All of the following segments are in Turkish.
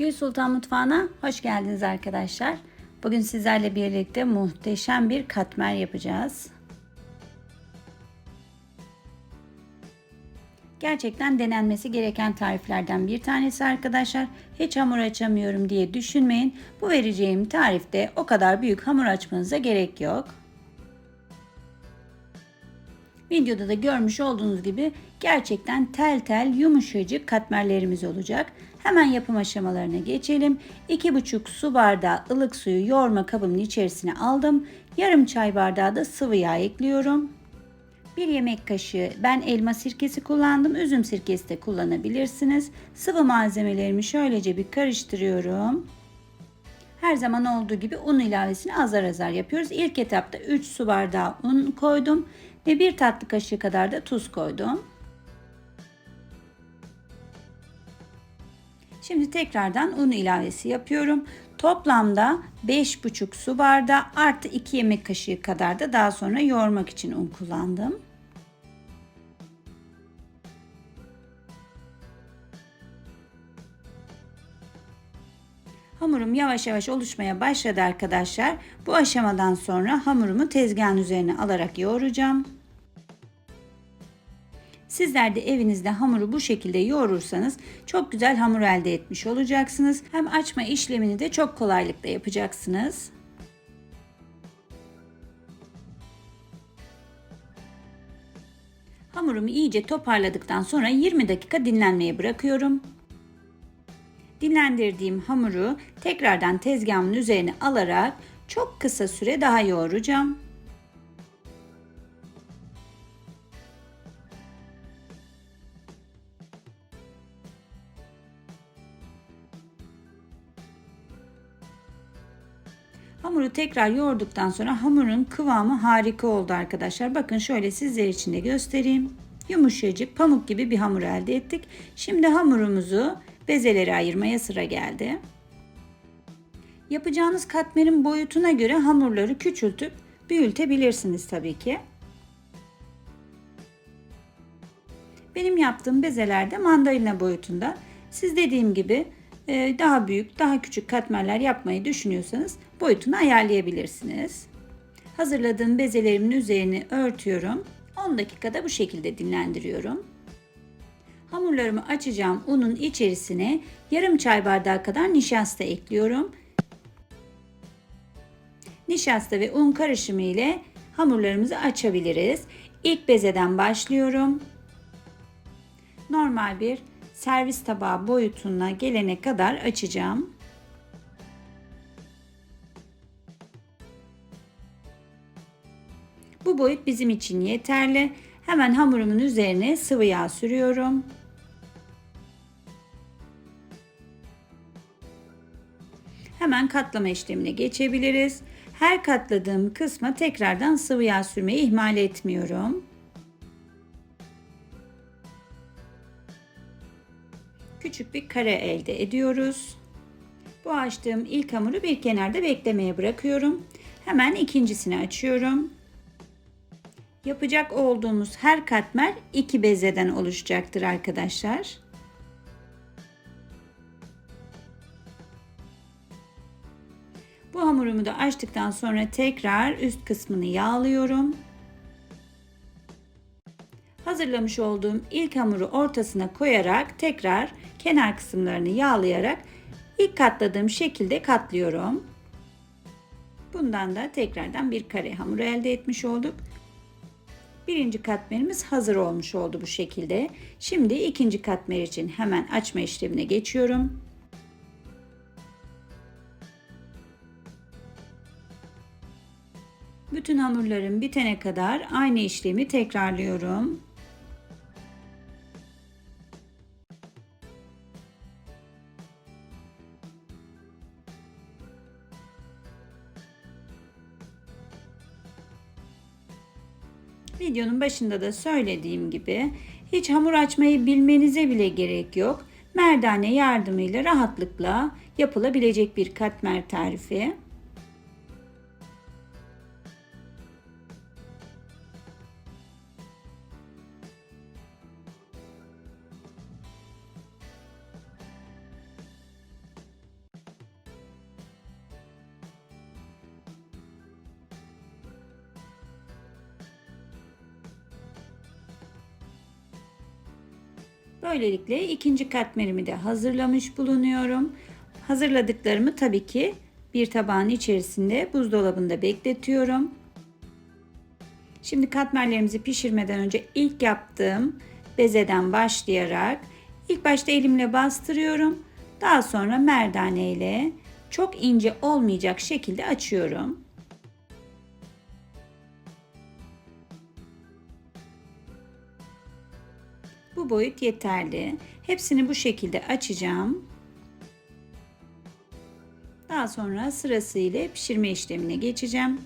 Gül Sultan Mutfağı'na hoş geldiniz arkadaşlar. Bugün sizlerle birlikte muhteşem bir katmer yapacağız. Gerçekten denenmesi gereken tariflerden bir tanesi arkadaşlar. Hiç hamur açamıyorum diye düşünmeyin. Bu vereceğim tarifte o kadar büyük hamur açmanıza gerek yok. Videoda da görmüş olduğunuz gibi gerçekten tel tel yumuşacık katmerlerimiz olacak. Hemen yapım aşamalarına geçelim. 2,5 su bardağı ılık suyu yoğurma kabımın içerisine aldım. Yarım çay bardağı da sıvı yağ ekliyorum. 1 yemek kaşığı ben elma sirkesi kullandım. Üzüm sirkesi de kullanabilirsiniz. Sıvı malzemelerimi şöylece bir karıştırıyorum. Her zaman olduğu gibi un ilavesini azar azar yapıyoruz. İlk etapta 3 su bardağı un koydum ve 1 tatlı kaşığı kadar da tuz koydum. Şimdi tekrardan un ilavesi yapıyorum. Toplamda 5,5 su bardağı artı 2 yemek kaşığı kadar da daha sonra yoğurmak için un kullandım. Hamurum yavaş yavaş oluşmaya başladı arkadaşlar. Bu aşamadan sonra hamurumu tezgahın üzerine alarak yoğuracağım. Sizler de evinizde hamuru bu şekilde yoğurursanız çok güzel hamur elde etmiş olacaksınız. Hem açma işlemini de çok kolaylıkla yapacaksınız. Hamurumu iyice toparladıktan sonra 20 dakika dinlenmeye bırakıyorum. Dinlendirdiğim hamuru tekrardan tezgahımın üzerine alarak çok kısa süre daha yoğuracağım. Hamuru tekrar yoğurduktan sonra hamurun kıvamı harika oldu arkadaşlar. Bakın şöyle sizler için de göstereyim. Yumuşacık pamuk gibi bir hamur elde ettik. Şimdi hamurumuzu bezelere ayırmaya sıra geldi. Yapacağınız katmerin boyutuna göre hamurları küçültüp büyütebilirsiniz tabii ki. Benim yaptığım bezelerde mandalina boyutunda. Siz dediğim gibi daha büyük, daha küçük katmerler yapmayı düşünüyorsanız boyutunu ayarlayabilirsiniz. Hazırladığım bezelerimin üzerini örtüyorum. 10 dakikada bu şekilde dinlendiriyorum. Hamurlarımı açacağım unun içerisine yarım çay bardağı kadar nişasta ekliyorum. Nişasta ve un karışımı ile hamurlarımızı açabiliriz. İlk bezeden başlıyorum. Normal bir servis tabağı boyutuna gelene kadar açacağım. Bu boyut bizim için yeterli. Hemen hamurumun üzerine sıvı yağ sürüyorum. Hemen katlama işlemine geçebiliriz. Her katladığım kısma tekrardan sıvı yağ sürmeyi ihmal etmiyorum. Küçük bir kare elde ediyoruz. Bu açtığım ilk hamuru bir kenarda beklemeye bırakıyorum. Hemen ikincisini açıyorum. Yapacak olduğumuz her katmer iki bezeden oluşacaktır arkadaşlar. Bu hamurumu da açtıktan sonra tekrar üst kısmını yağlıyorum. Hazırlamış olduğum ilk hamuru ortasına koyarak tekrar kenar kısımlarını yağlayarak ilk katladığım şekilde katlıyorum. Bundan da tekrardan bir kare hamur elde etmiş olduk. Birinci katmerimiz hazır olmuş oldu bu şekilde. Şimdi ikinci katmer için hemen açma işlemine geçiyorum. Bütün hamurlarım bitene kadar aynı işlemi tekrarlıyorum. Videonun başında da söylediğim gibi hiç hamur açmayı bilmenize bile gerek yok. Merdane yardımıyla rahatlıkla yapılabilecek bir katmer tarifi. Böylelikle ikinci katmerimi de hazırlamış bulunuyorum. Hazırladıklarımı tabii ki bir tabağın içerisinde buzdolabında bekletiyorum. Şimdi katmerlerimizi pişirmeden önce ilk yaptığım bezeden başlayarak ilk başta elimle bastırıyorum. Daha sonra merdane ile çok ince olmayacak şekilde açıyorum. Bu boyut yeterli. Hepsini bu şekilde açacağım. Daha sonra sırasıyla pişirme işlemine geçeceğim.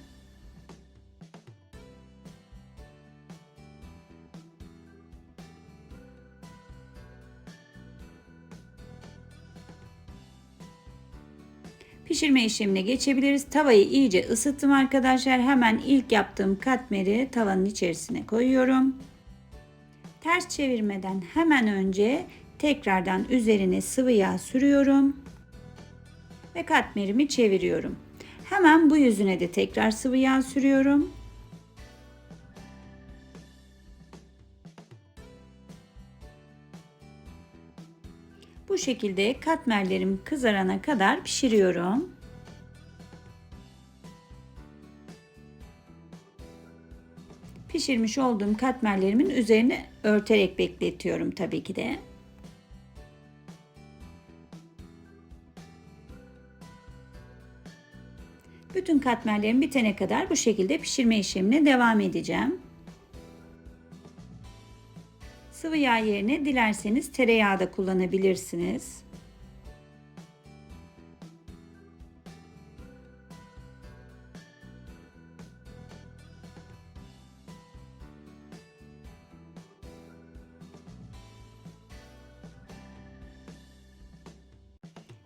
Pişirme işlemine geçebiliriz. Tavayı iyice ısıttım arkadaşlar. Hemen ilk yaptığım katmeri tavanın içerisine koyuyorum. Ters çevirmeden hemen önce tekrardan üzerine sıvı yağ sürüyorum. Ve katmerimi çeviriyorum. Hemen bu yüzüne de tekrar sıvı yağ sürüyorum. Bu şekilde katmerlerim kızarana kadar pişiriyorum. Pişirmiş olduğum katmerlerimin üzerine örterek bekletiyorum tabii ki de. Bütün katmerlerim bitene kadar bu şekilde pişirme işlemine devam edeceğim. Sıvı yağ yerine dilerseniz tereyağı da kullanabilirsiniz.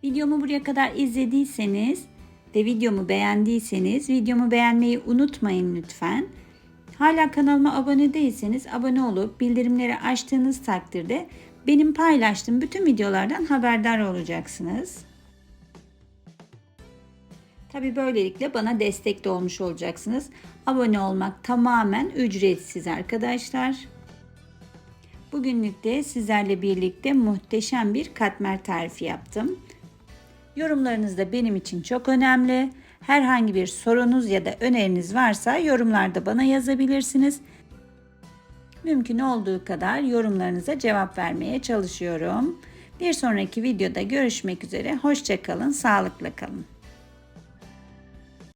Videomu buraya kadar izlediyseniz ve videomu beğendiyseniz videomu beğenmeyi unutmayın lütfen. Hala kanalıma abone değilseniz abone olup bildirimleri açtığınız takdirde benim paylaştığım bütün videolardan haberdar olacaksınız. Tabi böylelikle bana destek de olmuş olacaksınız. Abone olmak tamamen ücretsiz arkadaşlar. Bugünlük de sizlerle birlikte muhteşem bir katmer tarifi yaptım. Yorumlarınız da benim için çok önemli. Herhangi bir sorunuz ya da öneriniz varsa yorumlarda bana yazabilirsiniz. Mümkün olduğu kadar yorumlarınıza cevap vermeye çalışıyorum. Bir sonraki videoda görüşmek üzere. Hoşçakalın, sağlıkla kalın.